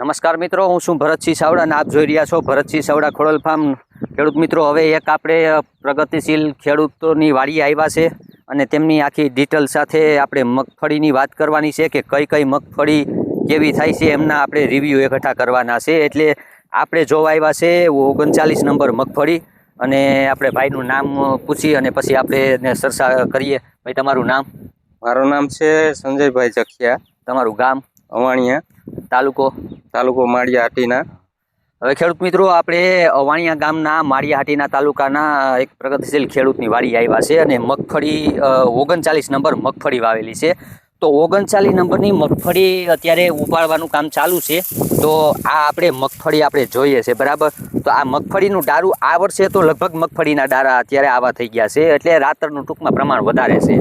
નમસ્કાર મિત્રો હું છું ભરતસિંહ સાવડા અને આપ જોઈ રહ્યા છો ભરતસિંહ સાવડા ખોડલ ફાર્મ. ખેડૂત મિત્રો હવે એક આપણે પ્રગતિશીલ ખેડૂતોની વાડી આવ્યા છે અને તેમની આખી ડિટેલ સાથે આપણે મગફળીની વાત કરવાની છે કે કઈ કઈ મગફળી કેવી થાય છે એમના આપણે રિવ્યૂ એકઠા કરવાના છે. એટલે આપણે જોવા આવ્યા છે ઓગણચાલીસ નંબર મગફળી અને આપણે ભાઈનું નામ પૂછી અને પછી આપણે એને ચર્ચા કરીએ. ભાઈ તમારું નામ? મારું નામ છે સંજયભાઈ જખિયા. તમારું ગામ? અવાણિયા તાલુકો તાલુકો માળિયા હાટીના. હવે ખેડૂત મિત્રો, આપણે અવાણિયા ગામના માળિયાહાટીના તાલુકાના એક પ્રગતિશીલ ખેડૂતની વાડી આવ્યા છે અને મગફળી ઓગણચાલીસ નંબર મગફળી વાવેલી છે. તો ઓગણચાલીસ નંબરની મગફળી અત્યારે ઉપાડવાનું કામ ચાલુ છે. તો આ આપણે મગફળી આપણે જોઈએ છે, બરાબર? તો આ મગફળીનું ડારું આ વર્ષે તો લગભગ મગફળીના ડારા અત્યારે આવા થઈ ગયા છે, એટલે રાતરનું ટૂંકમાં પ્રમાણ વધારે છે.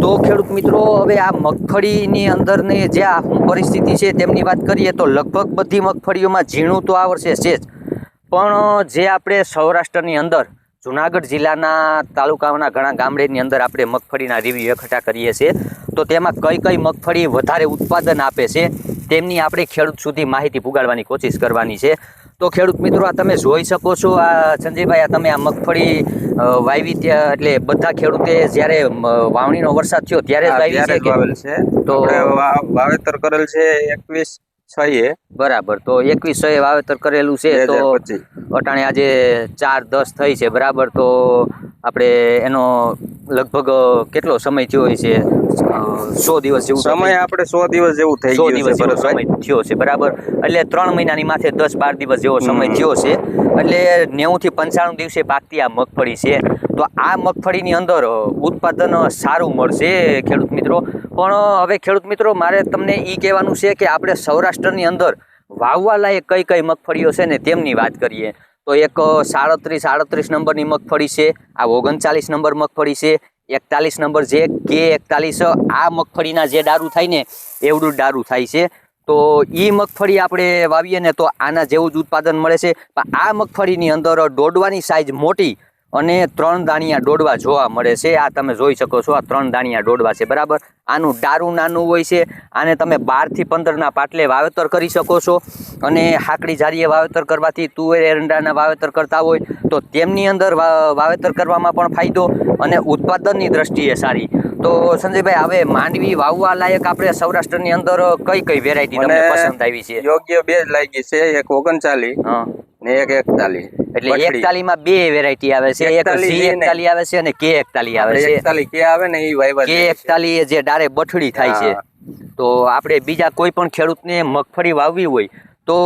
તો ખેડૂત મિત્રો, હવે આ મગફળીની અંદરની જે આ પરિસ્થિતિ છે તેમની વાત કરીએ તો લગભગ બધી મગફળીઓમાં ઝીણું તો આ વર્ષે છે જ. પણ જે આપણે સૌરાષ્ટ્રની અંદર જુનાગઢ જિલ્લાના તાલુકાના ઘણા ગામડેની અંદર આપણે મગફળીના રિવ્યુ એકઠા કરીએ છીએ. તો તેમાં કઈ કઈ મગફળી વધારે ઉત્પાદન આપે છે તેમની આપણે ખેડૂત સુધી માહિતી પુગાડવાની કોશિશ કરવાની છે. તો ખેડૂત મિત્રો આ તમે જોઈ શકો છો આ સંજયભાઈ આ તમે આ મગફળી વાવી ત્યાં એટલે બધા ખેડૂતે જ્યારે વાવણીનો વરસાદ થયો ત્યારે જ વાવી છે તો- વાવેતર કરેલ છે એકવીસ બરાબર. તો એકવીસ સો વાવેતર કરેલું છે તો અટાણે આજે ચાર દસ થઈ છે બરાબર? તો આપણે એનો લગભગ કેટલો સમય થયો છે સો દિવસ જેવું સમય આપણે સો દિવસ જેવું થઈ સો દિવસ જેવો સમય થયો છે બરાબર? એટલે ત્રણ મહિનાની માથે દસ બાર દિવસ જેવો સમય થયો છે. એટલે નેવું થી પંચાણું દિવસે પાકતી આ મગફળી છે. તો આ મગફળીની અંદર ઉત્પાદન સારું મળશે ખેડૂત મિત્રો. પણ હવે ખેડૂત મિત્રો, મારે તમને એ કહેવાનું છે કે આપણે સૌરાષ્ટ્રની અંદર વાવવા લાયક કઈ કઈ મગફળીઓ છે ને તેમની વાત કરીએ. તો એક સાડત્રીસ, આડત્રીસ નંબરની મગફળી છે, આ ઓગણચાલીસ નંબર મગફળી છે, એકતાલીસ નંબર જે કે એકતાલીસ, આ મગફળીના જે ડારું થાય ને, એવડું ડારું થાય છે. તો એ મગફળી આપણે વાવીએ ને તો આના જેવું જ ઉત્પાદન મળે છે. પણ આ મગફળીની અંદર દોડવાની સાઈઝ મોટી અને ત્રણ દાણિયા ડોડવા જોવા મળે છે. આ તમે જોઈ શકો છો આ ત્રણ દાણિયા ડોડવા છે બરાબર? આનું ડારું નાનું હોય છે આને તમે બારથી પંદરના પાટલે વાવેતર કરી શકો છો. અને હાકડી જારીએ વાવેતર કરવાથી તુવેર એરંડાના વાવેતર કરતા હોય તો તેમની અંદર વાવેતર કરવામાં પણ ફાયદો અને ઉત્પાદનની દ્રષ્ટિએ સારી. તો સંજયભાઈ હવે માંડવી વાવવા લાયક આપણે સૌરાષ્ટ્રની અંદર કઈ કઈ વેરાયટી તમને પસંદ આવી છે? યોગ્ય બે લાગી છે એક ઓગણચાલીસ હા. ને એક એકતાલીસ. એટલે એકતાલીમાં બે વેરાયટી આવે છે. એક એકતાલી ને. એકતાલી આવે છે અને કે એકતાલી આવે છે. એકતાલીસ કે આવે ને એ વાયવા કે એકતાલી એ જે ડારે બઠડી થાય છે. તો આપણે બીજા કોઈ પણ ખેડૂતને મગફળી વાવવી હોય તો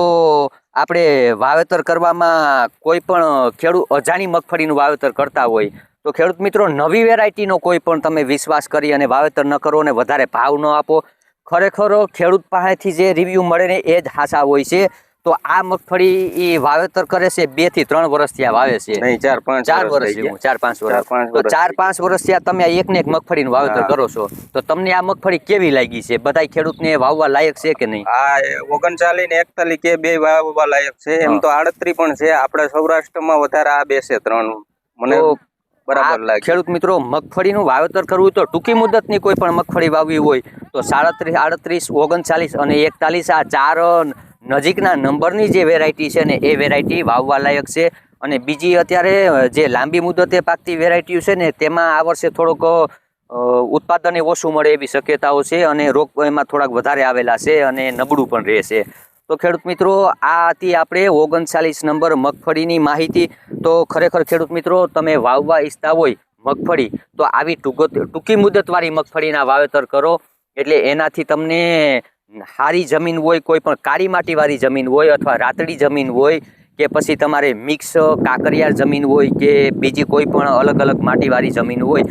આપણે વાવેતર કરવામાં કોઈ પણ ખેડૂત અજાણી મગફળીનું વાવેતર કરતા હોય તો ખેડૂત મિત્રો નવી વેરાયટીનો કોઈ પણ તમે વિશ્વાસ કરી અને વાવેતર ન કરો અને વધારે ભાવ ન આપો. ખરેખર ખેડૂત પાસેથી જે રિવ્યૂ મળે ને એ જ હાસા હોય છે. તો આ મગફળી એ વાવેતર કરે છે બેથી ત્રણ વર્ષથી આ વાવે છે. નહીં ચાર પાંચ ચાર વર્ષ. ચાર પાંચ વર્ષ તો ચાર પાંચ વર્ષ થયા તમે એક ને એક મગફળીનું વાવેતર કરો છો. તો તમને આ મગફળી કેવી લાગી છે? બધા ખેડૂતને વાવવા લાયક છે કે નહીં? આ ઓગણચાલીસ ને એકતાલીસ કે બે વાવવા લાયક છે. એમ તો આડત્રી પણ છે. આપણે સૌરાષ્ટ્રમાં વધારે આ બેસે ત્રણ. મને બરાબર લાગે. ખેડૂત મિત્રો મગફળીનું વાવેતર કરવું તો ટૂંકી મુદતની કોઈ પણ મગફળી વાવવી હોય તો સાડત્રીસ આડત્રીસ ઓગણચાલીસ અને એકતાલીસ આ ચાર નજીકના નંબરની જે વેરાયટી છે ને એ વેરાયટી વાવવા લાયક છે. અને બીજી અત્યારે જે લાંબી મુદતે પાકતી વેરાયટીઓ છે ને, તેમાં આ વર્ષે થોડોક ઉત્પાદન ઓછું મળે એવી શક્યતાઓ છે અને રોગ એમાં થોડાક વધારે આવેલા છે અને નબળું પણ રહેશે તો ખેડૂત મિત્રો, આ હતી આપણે ઓગણચાલીસ નંબર મગફળીની માહિતી. તો ખરેખર ખેડૂત મિત્રો, તમે વાવવા ઈચ્છતા હોય મગફળી, તો આવી ટૂંક ટૂંકી મુદતવાળી મગફળીના વાવેતર કરો. એટલે એનાથી તમને સારી જમીન હોય, કોઈ પણ કાળી માટીવાળી જમીન હોય અથવા રાતડી જમીન હોય કે પછી તમારે મિક્સ કાંકરિયાળ જમીન હોય કે બીજી કોઈ પણ અલગ અલગ માટીવાળી જમીન હોય,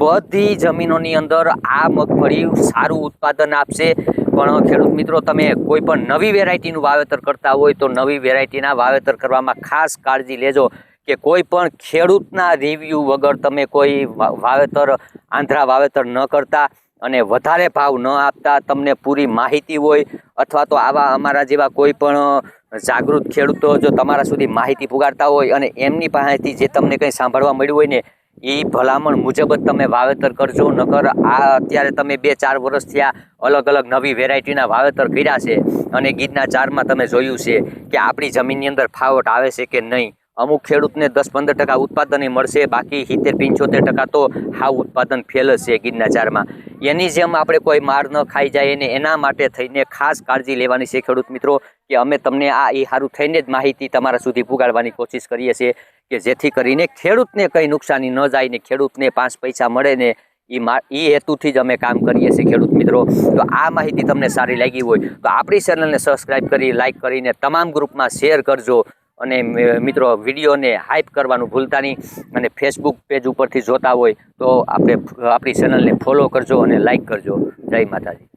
બધી જમીનોની અંદર આ મગફળી સારું ઉત્પાદન આપશે. પણ ખેડૂત મિત્રો, તમે કોઈ પણ નવી વેરાયટીનું વાવેતર કરતા હોય તો નવી વેરાયટીના વાવેતર કરવામાં ખાસ કાળજી લેજો કે કોઈ પણ ખેડૂતના રિવ્યૂ વગર તમે કોઈ વાવેતર, આંધ્રા વાવેતર ન કરતા. અને વધારે ભાવ ન આપતા તમને પૂરી માહિતી હોય અથવા તો આવા અમારા જેવા કોઈ પણ જાગૃત ખેડૂતો જો તમારા સુધી માહિતી પુગાડતા હોય અને એમની પાસેથી જે તમને કંઈ સાંભળવા મળ્યું હોય ને, એ ભલામણ મુજબ જ તમે વાવેતર કરજો. નકર આ અત્યારે તમે બે ચાર વર્ષ થયા અલગ અલગ નવી વેરાયટીના વાવેતર કર્યા છે અને ગીરના ચારમાં તમે જોયું છે કે આપણી જમીનની અંદર ફાવટ આવે છે કે નહીં. અમુક ખેડૂતને દસ પંદર ટકા ઉત્પાદન મળશે, બાકી સિત્તેર, પંચોતેર ટકા તો હાવ ઉત્પાદન ફેલ છે ગીરના ચારમાં એની જેમ આપણે કોઈ માર ન ખાઈ જાય અને એના માટે થઈને ખાસ કાળજી લેવાની છે ખેડૂત મિત્રો, કે અમે તમને આ એ સારું થઈને જ માહિતી તમારા સુધી પુગાડવાની કોશિશ કરીએ છીએ, કે જેથી કરીને ખેડૂતને કંઈ નુકસાની ન જાય ને ખેડૂતને પાંચ પૈસા મળે ને એ મા એ હેતુથી જ અમે કામ કરીએ છીએ ખેડૂત મિત્રો. તો આ માહિતી તમને સારી લાગી હોય તો આપણી ચેનલને સબસ્ક્રાઈબ કરી લાઈક કરીને તમામ ગ્રુપમાં શેર કરજો. અને મિત્રો, વિડીયોને હાઇપ કરવાનું ભૂલતા નહીં અને ફેસબુક પેજ ઉપરથી જોતા હોય તો આપણે આપણી ચેનલને ફોલો કરજો અને લાઇક કરજો. જય માતાજી.